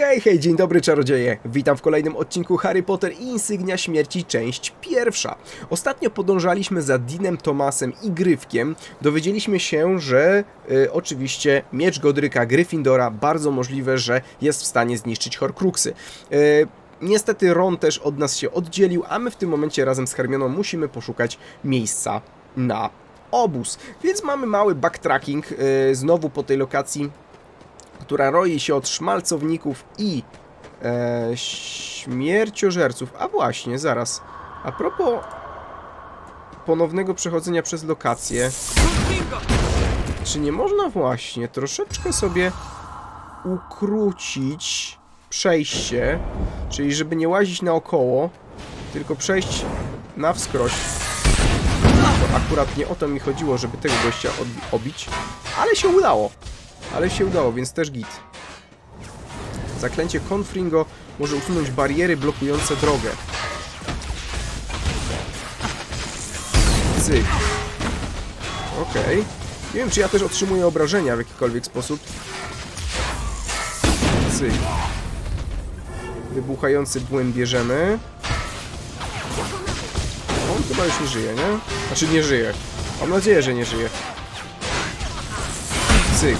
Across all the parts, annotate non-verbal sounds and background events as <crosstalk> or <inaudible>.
Hej, hej, dzień dobry czarodzieje! Witam w kolejnym odcinku Harry Potter i Insygnia Śmierci, część pierwsza. Ostatnio podążaliśmy za Dinem Tomasem i Gryfkiem. Dowiedzieliśmy się, że y, oczywiście miecz Godryka Gryffindora bardzo możliwe, że jest w stanie zniszczyć Horcruxy. Y, Niestety Ron też od nas się oddzielił, a my w tym momencie razem z Hermioną musimy poszukać miejsca na obóz. Więc mamy mały backtracking y, znowu po tej lokacji która roi się od szmalcowników i e, śmierciożerców. A właśnie, zaraz. A propos ponownego przechodzenia przez lokację, czy nie można właśnie troszeczkę sobie ukrócić przejście, czyli żeby nie łazić naokoło, tylko przejść na wskroś. To akurat nie o to mi chodziło, żeby tego gościa obić, ale się udało. Ale się udało, więc też git. Zaklęcie Confringo może usunąć bariery blokujące drogę. Cyk. Okej. Nie wiem, czy ja też otrzymuję obrażenia w jakikolwiek sposób. Cyk. Wybuchający błyn bierzemy. On chyba już nie żyje, nie? Znaczy nie żyje. Mam nadzieję, że nie żyje. Cyk.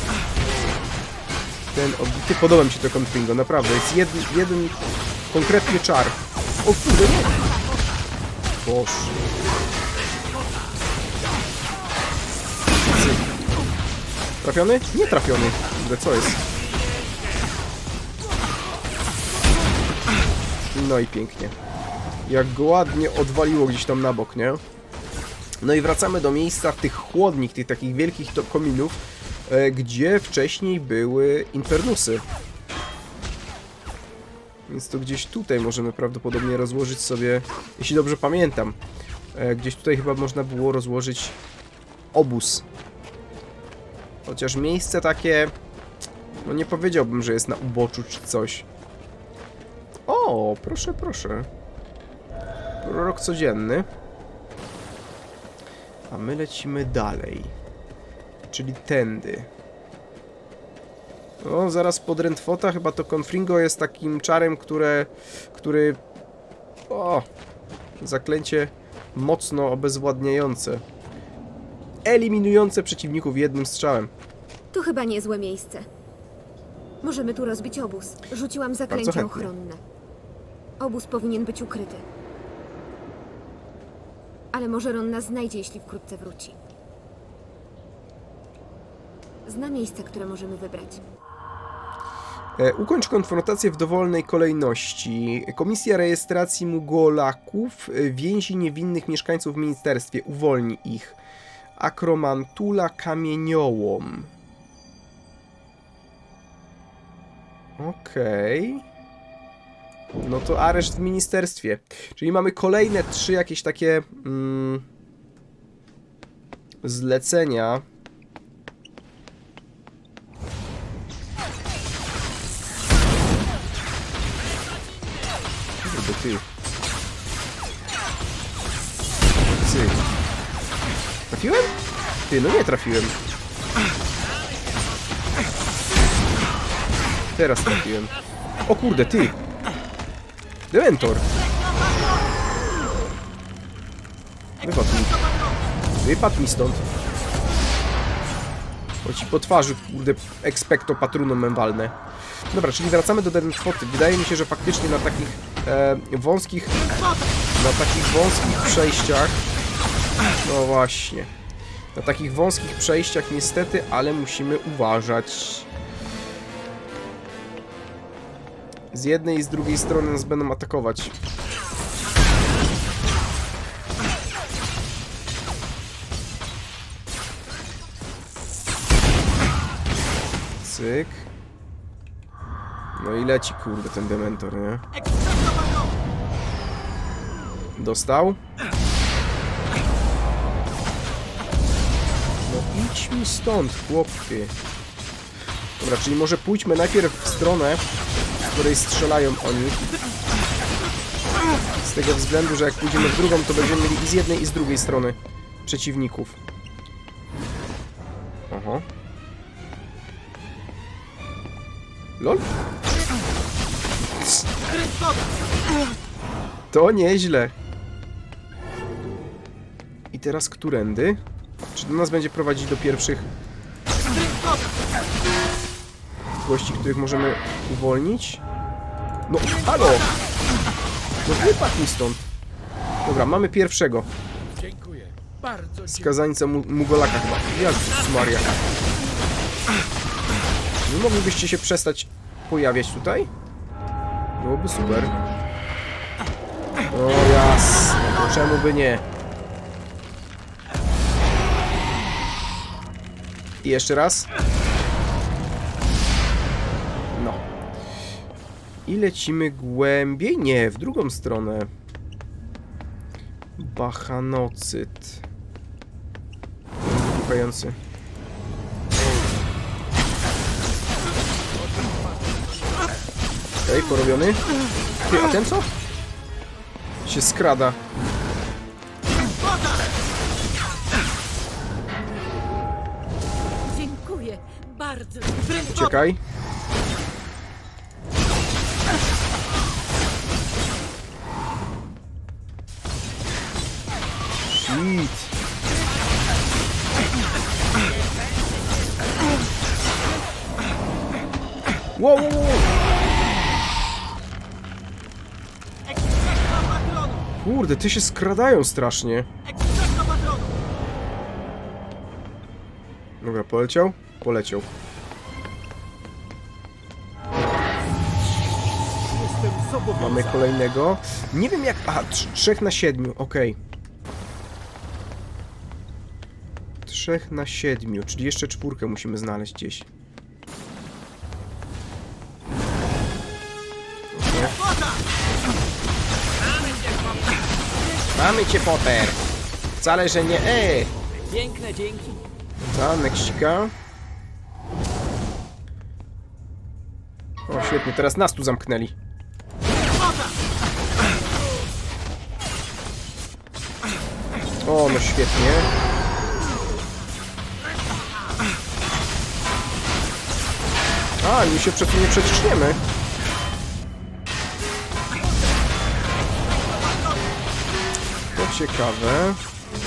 Ten obity, podoba mi się to Confringo, naprawdę. Jest jeden, jeden konkretny czar. O kurde, nie! Boż. Cyk. Trafiony? Nie trafiony. Kurde, co jest? No i pięknie. Jak go ładnie odwaliło gdzieś tam na bok, nie? No i wracamy do miejsca tych chłodnik, tych takich wielkich kominów, gdzie wcześniej były infernusy. Więc to gdzieś tutaj możemy prawdopodobnie rozłożyć sobie, jeśli dobrze pamiętam, e, gdzieś tutaj chyba można było rozłożyć obóz. Chociaż miejsce takie, no nie powiedziałbym, że jest na uboczu czy coś. O, proszę, proszę. Prorok codzienny. A my lecimy dalej. Czyli tędy. O, zaraz pod Rentfota chyba to Confringo jest takim czarem, które, który... O! Zaklęcie mocno obezwładniające. Eliminujące przeciwników jednym strzałem. To chyba niezłe miejsce. Możemy tu rozbić obóz. Rzuciłam zaklęcie chętnie. ochronne. Obóz powinien być ukryty. Ale może Ron nas znajdzie, jeśli wkrótce wróci. Zna miejsce, które możemy wybrać. E, ukończ konfrontację w dowolnej kolejności. Komisja rejestracji Mugolaków e, więzi niewinnych mieszkańców w ministerstwie. Uwolni ich. Akromantula kamieniołom. Okej. No to areszt w ministerstwie. Czyli mamy kolejne trzy jakieś takie mm, zlecenia. Trafiłem? Ty, no nie trafiłem. Teraz trafiłem. O kurde, ty! Dementor! Wypadł mi. Wypadł mi stąd. Bo ci po twarzy, kurde, expecto patronum menwalne. Dobra, czyli wracamy do Deadpoty. Wydaje mi się, że faktycznie na takich e, wąskich... Na takich wąskich przejściach... No właśnie. Na takich wąskich przejściach niestety, ale musimy uważać. Z jednej i z drugiej strony nas będą atakować. Cyk. No i leci, kurde, ten dementor, nie? Dostał? Idź mi stąd, chłopie. Dobra, czyli może pójdźmy najpierw w stronę, z której strzelają oni. Z tego względu, że jak pójdziemy w drugą, to będziemy mieli i z jednej, i z drugiej strony przeciwników. Oho. LOL? To nieźle. I teraz którędy? Nas będzie prowadzić do pierwszych gości, których możemy uwolnić? No, halo! No wypadł mi stąd. Dobra, mamy pierwszego. Dziękuję. Bardzo. Skazańca mu Mugolaka chyba. Jezus Maria. Nie moglibyście się przestać pojawiać tutaj? Byłoby super. O jasne, no czemu by nie? I jeszcze raz. No. I lecimy głębiej? Nie, w drugą stronę. Bachanocyt. Słuchający. Okej, porobiony. Ty, a ten co? Się skrada. Uciekaj. Shit. Wow, wow, wow. Kurde, ty się skradają strasznie. Dobra, poleciał? Poleciał. Mamy kolejnego. Nie wiem jak... Trz- trzech na siedmiu, okej. Trzech na siedmiu, czyli jeszcze czwórkę musimy znaleźć gdzieś. Nie. Mamy cię, Potter! Wcale, że nie... Ej! Piękne dzięki. Ta, neksika. O, świetnie, teraz nas tu zamknęli. O, no świetnie. A, my się przed tym nie przeciśniemy. To ciekawe.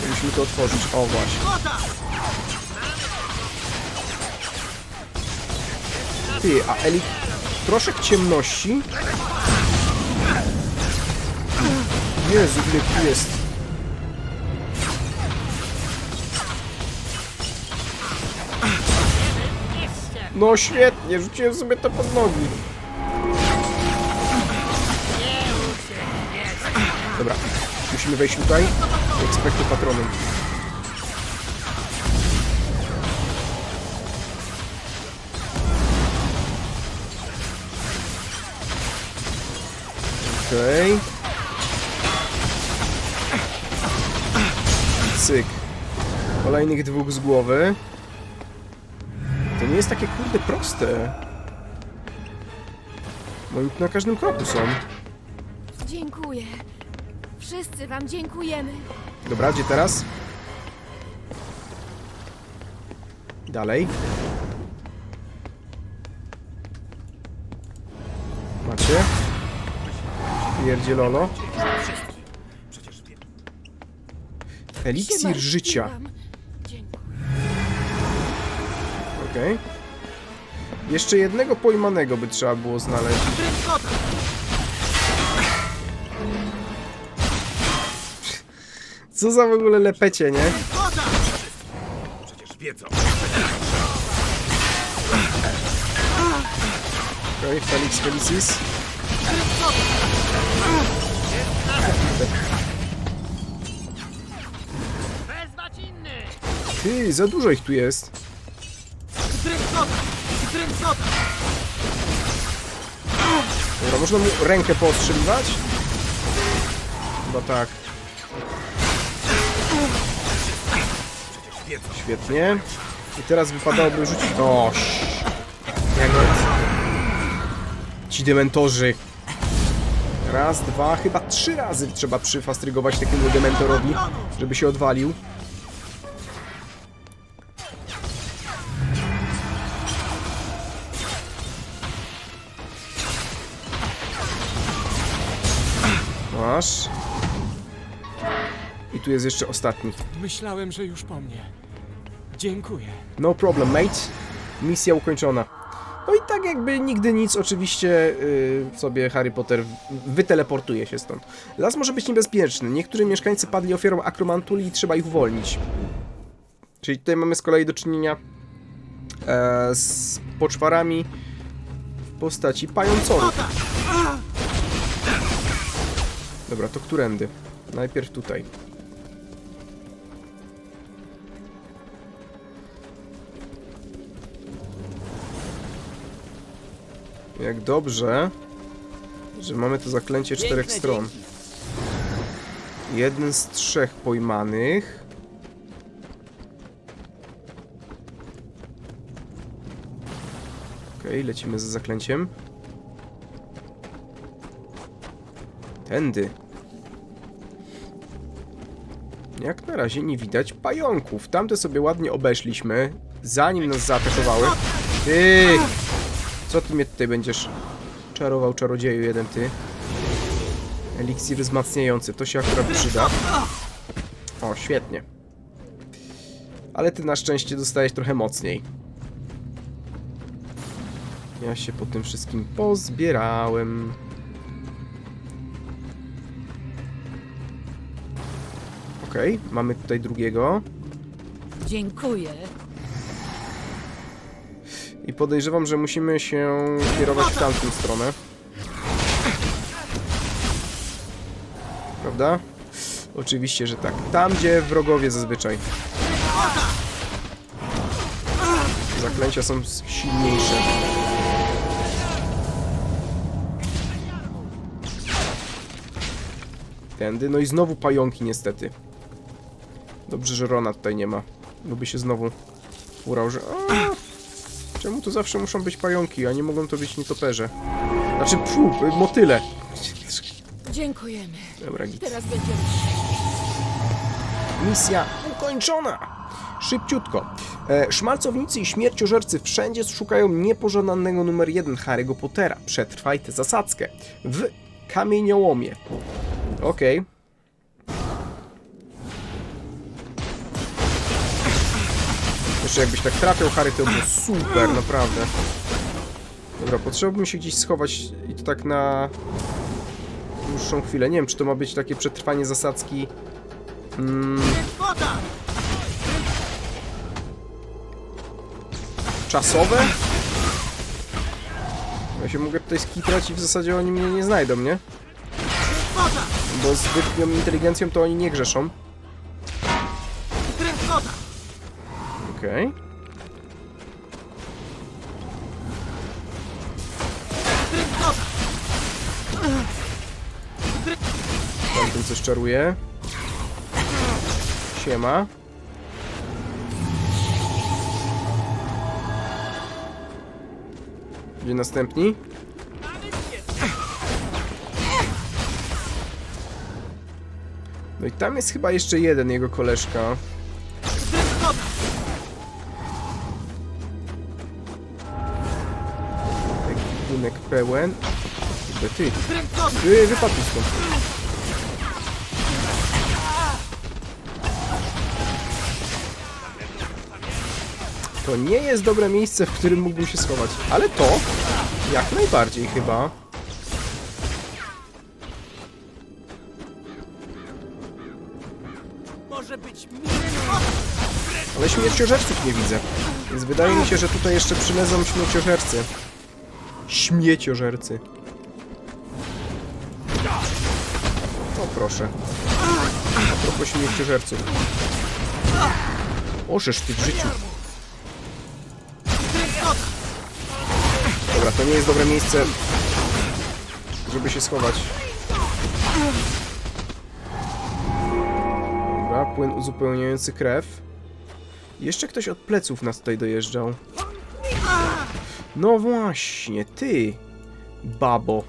Musimy to otworzyć. O, właśnie. Ty, a Eli... Troszek ciemności. Jezu, ile tu jest. No świetnie, rzuciłem sobie to pod nogi. Dobra, musimy wejść tutaj. Expecto Patronum. Okej. Cyk. Kolejnych dwóch z głowy. To nie jest takie kurde proste. Tu na każdym kroku są. Dziękuję. Wszyscy wam dziękujemy. Dobra, gdzie teraz? Dalej. Macie? Pierdzielolo. Się Eliksir życia. martwiłam. Dziękuję. Okej. Jeszcze jednego pojmanego by trzeba było znaleźć. Co za w ogóle lepecie, nie? Przecież wiedzą. Okej, Felix Felicis. Ty, za dużo ich tu jest. Dobra, można mu rękę poostrzeliwać? Chyba tak. Świetnie. I teraz wypadałoby rzucić... O, Jagot. Ci dementorzy. Raz, dwa, chyba trzy razy trzeba przyfastrygować takiemu dementorowi, żeby się odwalił. Tu jest jeszcze ostatni. Myślałem, że już po mnie. Dziękuję. No problem, mate. Misja ukończona. No i tak jakby nigdy nic, oczywiście yy, sobie Harry Potter wyteleportuje się stąd. Las może być niebezpieczny. Niektórzy mieszkańcy padli ofiarą akromantuli i trzeba ich uwolnić. Czyli tutaj mamy z kolei do czynienia e, z poczwarami w postaci pającorów. Dobra, to którędy? Najpierw tutaj. Jak dobrze, że mamy to zaklęcie czterech stron. Jeden z trzech pojmanych. Okej, lecimy z zaklęciem. Tędy. Jak na razie nie widać pająków. Tamte sobie ładnie obeszliśmy, zanim nas zaatakowały. Ty! Co ty mnie tutaj będziesz czarował, czarodzieju jeden ty? Eliksir wzmacniający, to się akurat przyda. O, świetnie. Ale ty na szczęście dostajesz trochę mocniej. Ja się po tym wszystkim pozbierałem. Okej, mamy tutaj drugiego. Dziękuję. I podejrzewam, że musimy się kierować w tamtą stronę. Prawda? Oczywiście, że tak. Tam, gdzie wrogowie zazwyczaj. Zaklęcia są silniejsze. Tędy. No i znowu pająki niestety. Dobrze, że Rona tutaj nie ma. Bo by się znowu urał, że... Czemu to zawsze muszą być pająki, a nie mogą to być nietoperze? Znaczy, pfu, motyle. Dziękujemy. Dobra, git. Teraz będziemy. Misja ukończona! Szybciutko. E, szmalcownicy i śmierciożercy wszędzie szukają niepożądanego numer jeden Harry'ego Pottera. Przetrwaj tę zasadzkę. W kamieniołomie. Okej. Jakbyś tak trafiał Harry, to by było super, naprawdę. Dobra, potrzeba by mi się gdzieś schować i to tak na dłuższą chwilę. Nie wiem, czy to ma być takie przetrwanie zasadzki Mm. Czasowe? Ja się mogę tutaj skitrać i w zasadzie oni mnie nie znajdą, nie? Bo zbytnią inteligencją to oni nie grzeszą. Okej. Tamten coś czaruje. Siema. Gdzie następni? No i tam jest chyba jeszcze jeden jego koleżka. Pełen. Kurde, Ty, ty stąd. To nie jest dobre miejsce, w którym mógłbym się schować. Ale to jak najbardziej chyba. Może być Ale śmierciożerców nie widzę. Więc wydaje mi się, że tutaj jeszcze przylezą śmierciożercy. Śmieciożercy. O proszę. A propos śmierciożerców. Ożesz ty w życiu. Dobra, to nie jest dobre miejsce, żeby się schować. Dobra, płyn uzupełniający krew. Jeszcze ktoś od pleców nas tutaj dojeżdżał. No właśnie, ty, babo.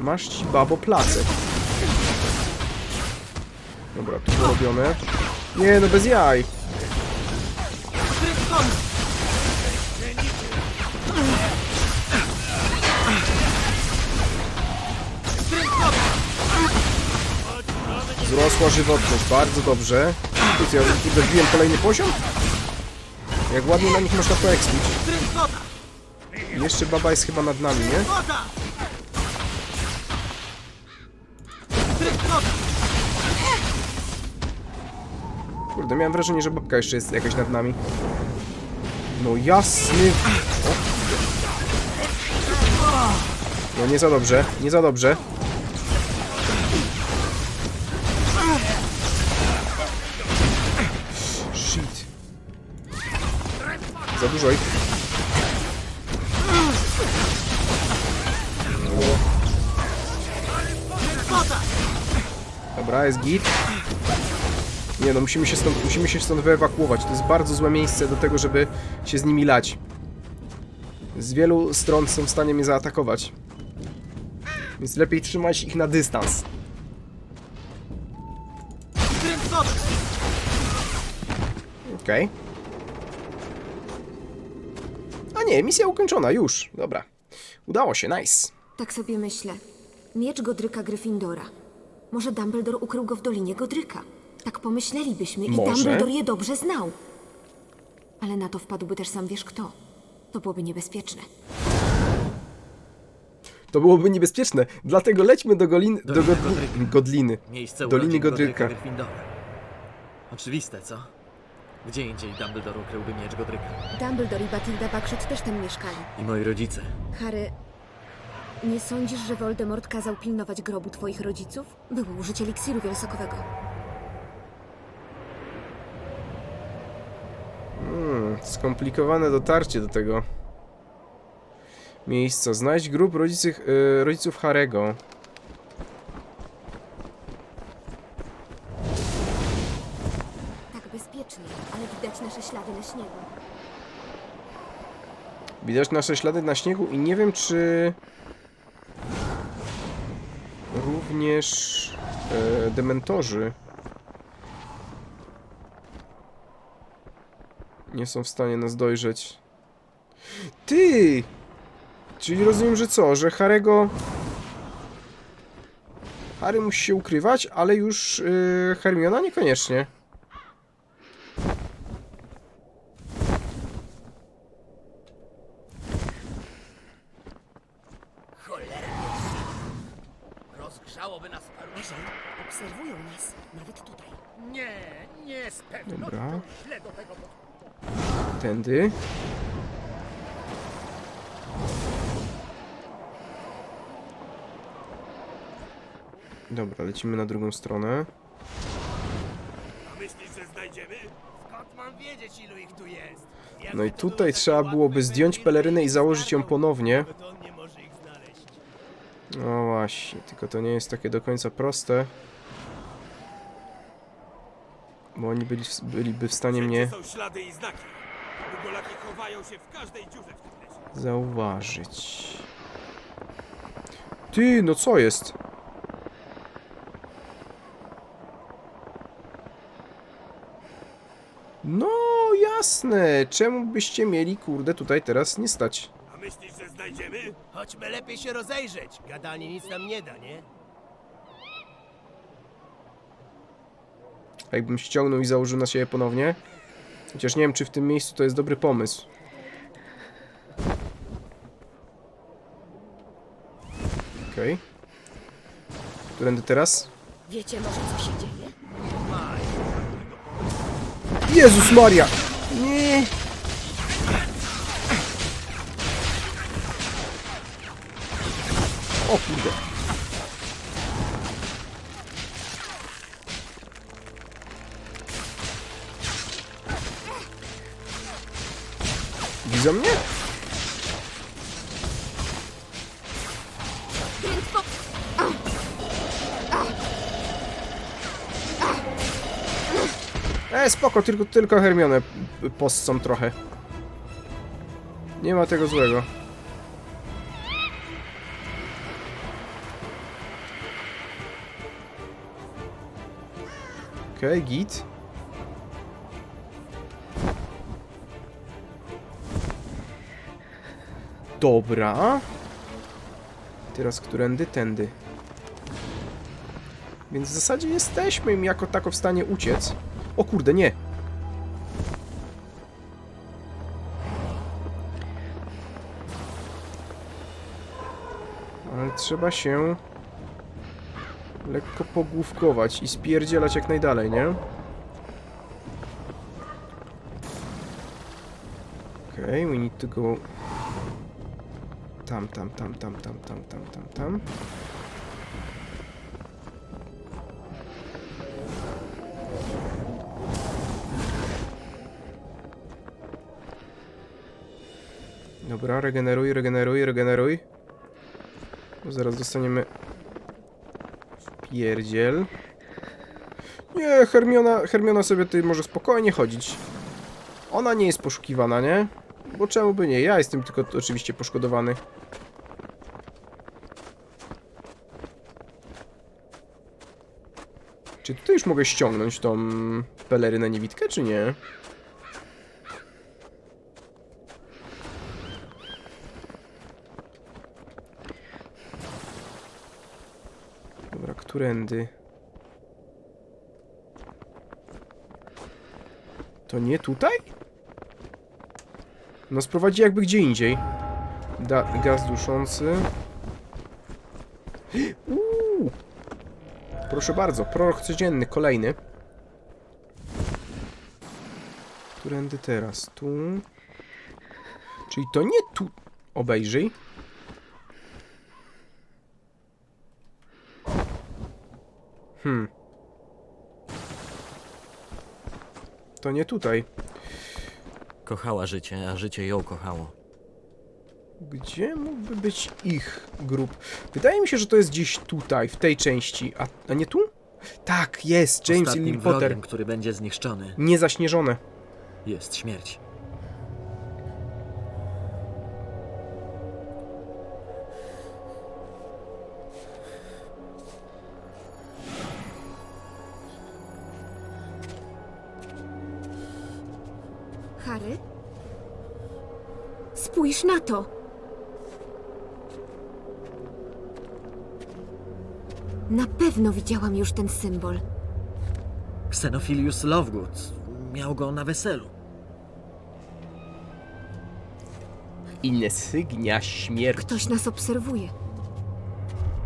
Masz ci, babo, placek. Dobra, tu robione. Nie, no bez jaj. Wzrosła żywotność, bardzo dobrze. Kurczę, ja kurde kolejny poziom? Jak ładnie na nich można poekspić. Jeszcze baba jest chyba nad nami, nie? Kurde, miałem wrażenie, że babka jeszcze jest jakaś nad nami. No jasny... O. No nie za dobrze, nie za dobrze. Dużo ich. Dobra, jest git. Nie no, musimy się stąd, musimy się stąd wyewakuować. To jest bardzo złe miejsce do tego, żeby się z nimi lać. Z wielu stron są w stanie mnie zaatakować. Więc lepiej trzymać ich na dystans. Okej. A nie, misja ukończona, już. Dobra. Udało się, nice. Tak sobie myślę. Miecz Godryka Gryffindora. Może Dumbledore ukrył go w Dolinie Godryka. Tak pomyślelibyśmy i Może. Dumbledore je dobrze znał. Ale na to wpadłby też sam wiesz kto. To byłoby niebezpieczne. To byłoby niebezpieczne, dlatego lećmy do Golin... do Doliny Godli... Godryka. Godliny. Miejsce Doliny urodzin Godryka. Gryffindora. Oczywiste, co? Gdzie indziej Dumbledore ukryłby miecz Godryka? Dumbledore i Batilda Bagshot też tam mieszkali. I moi rodzice. Harry, nie sądzisz, że Voldemort kazał pilnować grobu twoich rodziców? Było użycie eliksiru wiązokowego. Skomplikowane dotarcie do tego miejsca. Znajdź grup rodziców, e, rodziców Harego. Tak bezpiecznie, ale widać nasze ślady na śniegu. Widać nasze ślady na śniegu i nie wiem, czy również e, dementorzy nie są w stanie nas dojrzeć. Ty! Czyli rozumiem, że co? Że Harego... Harry musi się ukrywać, ale już e, Hermiona niekoniecznie. Obserwują nas, nawet tutaj. Nie, nie z pewnością Dobra. źle do tego. Tędy. Dobra, lecimy na drugą stronę. A myślisz, że znajdziemy? Skąd mam wiedzieć, ilu ich tu jest? Jak No i tutaj trzeba byłoby zdjąć pelerynę i założyć ją ponownie. on nie może ich znaleźć. No właśnie, tylko to nie jest takie do końca proste. Bo oni byli, byliby w stanie mnie zauważyć. Ty, no co jest? No jasne, czemu byście mieli kurde tutaj teraz nie stać? A myślisz, że znajdziemy? Chodźmy lepiej się rozejrzeć. Gadanie nic nam nie da, nie? Jakbym ściągnął i założył na siebie ponownie. Chociaż nie wiem, czy w tym miejscu to jest dobry pomysł. Okej. Którędy teraz? Wiecie może, co się dzieje? Jezus Maria! Nie! O kurde. Widzą mnie? E, spoko, tylko, tylko Hermionę p- possą trochę. Nie ma tego złego. Okej, okay, git. Dobra. Teraz którędy? Tędy. Więc w zasadzie jesteśmy im jako tako w stanie uciec. O kurde, nie. Ale trzeba się lekko pogłówkować i spierdzielać jak najdalej, nie? Okay, we need to go tam, tam, tam, tam, tam, tam, tam, tam, tam. Dobra, regeneruj, regeneruj, regeneruj. Bo zaraz dostaniemy pierdziel. Nie, Hermiona, Hermiona sobie tutaj może spokojnie chodzić. Ona nie jest poszukiwana, nie? Bo czemu by nie? Ja jestem tylko oczywiście poszkodowany. Czy tutaj już mogę ściągnąć tą pelerynę niewidkę, czy nie? Dobra, którędy? To nie tutaj? No sprowadzi jakby gdzie indziej. Da gaz duszący. <gasps> Proszę bardzo, prorok codzienny, kolejny. Którędy teraz? Tu. Czyli to nie tu. Obejrzyj. Hmm. To nie tutaj. Kochała życie, a życie ją kochało. Gdzie mógłby być ich grup? Wydaje mi się, że to jest gdzieś tutaj, w tej części. A, a nie tu? Tak, jest, James i Ostatnim Lily Potter. wrogiem, który będzie zniszczony, Niezaśnieżone. jest śmierć. Harry? Spójrz na to! Na pewno widziałam już ten symbol. Xenophilius Lovegood miał go na weselu. Insygnia śmierci. Ktoś nas obserwuje.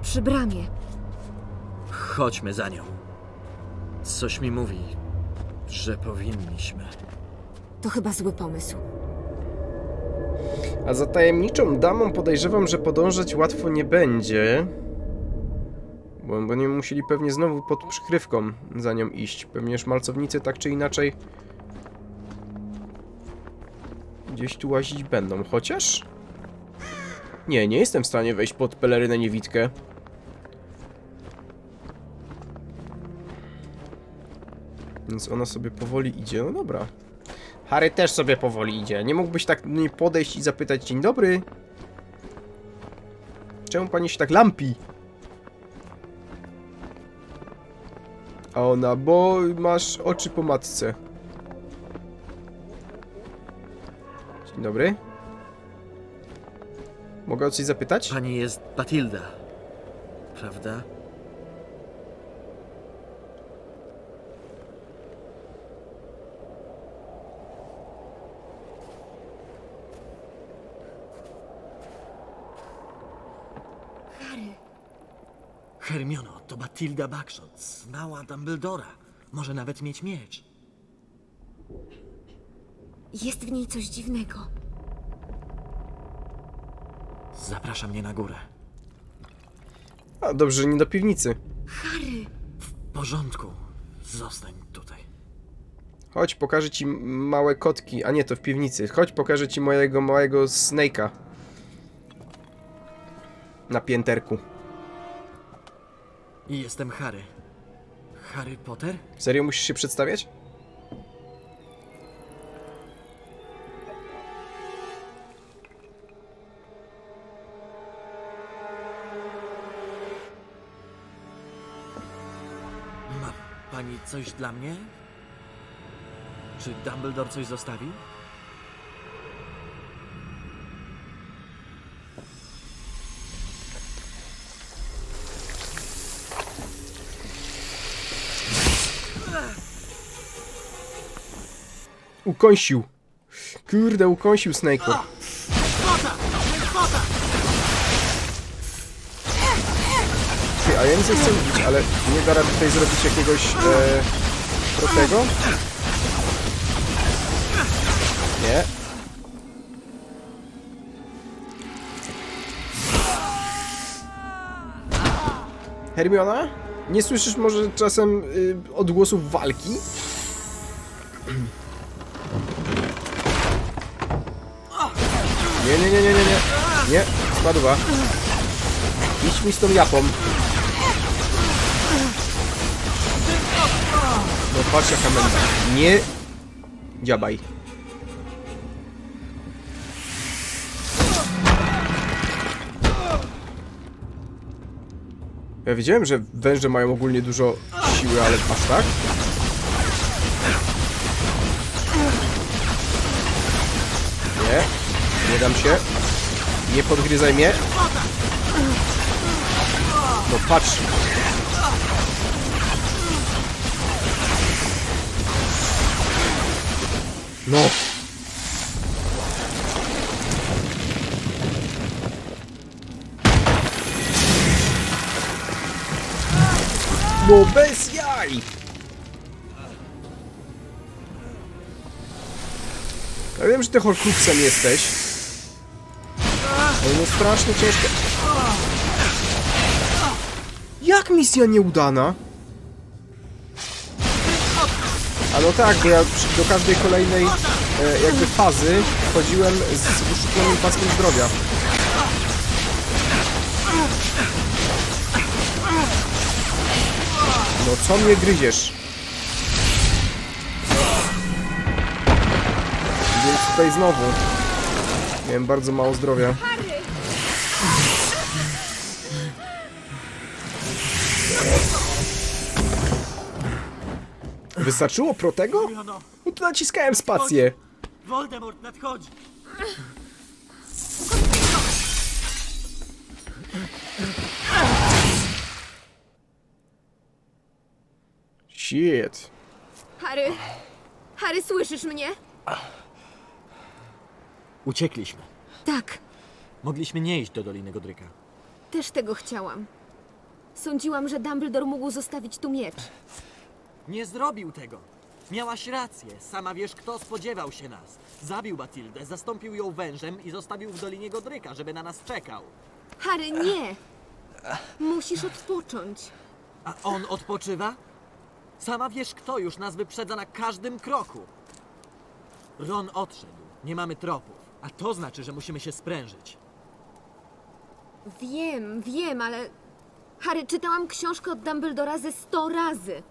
Przy bramie. Chodźmy za nią. Coś mi mówi, że powinniśmy. To chyba zły pomysł. A za tajemniczą damą podejrzewam, że podążać łatwo nie będzie. Bo będziemy musieli pewnie znowu pod przykrywką za nią iść. Pewnie szmalcownicy tak czy inaczej gdzieś tu łazić będą. Chociaż... Nie, nie jestem w stanie wejść pod pelerynę niewidkę. Więc ona sobie powoli idzie. No dobra. Harry też sobie powoli idzie. Nie mógłbyś tak do niej podejść i zapytać Dzień dobry. Czemu pani się tak lampi? A ona, bo masz oczy po matce. Dzień dobry. Mogę o coś zapytać? Pani jest Batilda, prawda? Hermiono, to Batilda Bagshot, znała Dumbledora. Może nawet mieć miecz. jest w niej coś dziwnego. Zaprasza mnie na górę. A, dobrze, że nie do piwnicy. Harry, W porządku, zostań tutaj. Chodź, pokażę ci małe kotki. A nie, to w piwnicy. Chodź, pokażę ci mojego małego Snake'a. Na pięterku. I jestem Harry. Harry Potter? Serio musisz się przedstawiać? Ma pani coś dla mnie? Czy Dumbledore coś zostawił? Ukąsił. Kurde, ukąsił Snake'a. Ty, a ja nic nie chcę mówić, ale nie da rady tutaj zrobić jakiegoś... E, prostego? Nie. Hermiona? Nie słyszysz może czasem y, odgłosów walki? Nie, nie, nie, nie, nie, nie. Nie, spadła. Idź mi z tą japą. No patrz jaka. Nie dziabaj. Ja wiedziałem, że węże mają ogólnie dużo siły, ale aż tak? Nie, nie dam się. Nie podgryzaj mnie. No patrz. No. No bez jaj! Ja wiem, że ty Horcruxem jesteś. Ale no strasznie ciężko. Jak misja nieudana? A no tak, bo ja do każdej kolejnej e, jakby fazy wchodziłem z wyszuklonym paskiem zdrowia. No co mnie gryziesz? Więc tutaj znowu miałem bardzo mało zdrowia. Wystarczyło protego? No to naciskałem spację. Voldemort nadchodzi! Shit. Harry! Harry, słyszysz mnie? Uciekliśmy. Tak, Mogliśmy nie iść do Doliny Godryka. też tego chciałam. Sądziłam, że Dumbledore mógł zostawić tu miecz. Nie zrobił tego. Miałaś rację. Sama wiesz, kto spodziewał się nas. Zabił Batildę, zastąpił ją wężem i zostawił w Dolinie Godryka, żeby na nas czekał. Harry, nie! Musisz odpocząć. A on odpoczywa? Sama wiesz, kto już nas wyprzedza na każdym kroku. Ron odszedł. Nie mamy tropów. A to znaczy, że musimy się sprężyć. Wiem, wiem, ale... Harry, czytałam książkę od Dumbledora ze sto razy.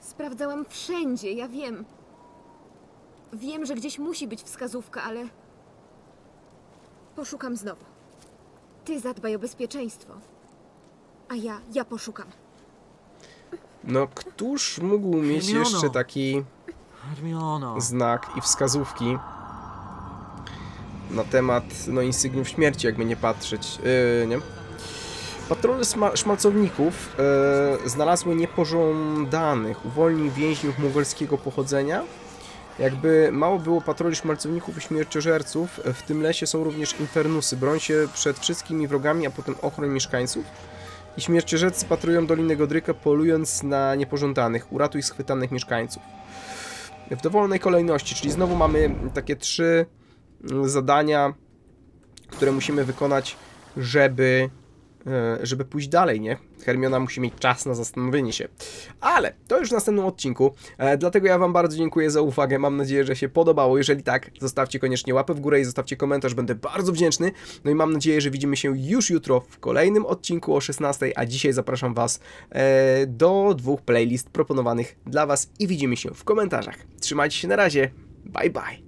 Sprawdzałam wszędzie, ja wiem. Wiem, że gdzieś musi być wskazówka, ale... Poszukam znowu. Ty zadbaj o bezpieczeństwo. A ja, ja poszukam. No, któż mógł mieć Hermiono. jeszcze taki Hermiono. znak i wskazówki na temat, no, insygniów śmierci, jakby nie patrzeć, yy, nie? Patrole szmalcowników yy, znalazły niepożądanych, uwolnij więźniów mongolskiego pochodzenia. Jakby mało było patroli szmalcowników i śmierciożerców, w tym lesie są również infernusy. Broń się przed wszystkimi wrogami, a potem ochroń mieszkańców. I śmierciożercy patrują Dolinę Godryka, polując na niepożądanych. Uratuj schwytanych mieszkańców w dowolnej kolejności, czyli znowu mamy takie trzy mm, zadania, które musimy wykonać, żeby, żeby pójść dalej, nie? Hermiona musi mieć czas na zastanowienie się. Ale to już w następnym odcinku, e, dlatego ja Wam bardzo dziękuję za uwagę, mam nadzieję, że się podobało. Jeżeli tak, zostawcie koniecznie łapę w górę i zostawcie komentarz, będę bardzo wdzięczny. No i mam nadzieję, że widzimy się już jutro w kolejnym odcinku o 16, a dzisiaj zapraszam Was e, do dwóch playlist proponowanych dla Was i widzimy się w komentarzach. Trzymajcie się na razie, bye bye.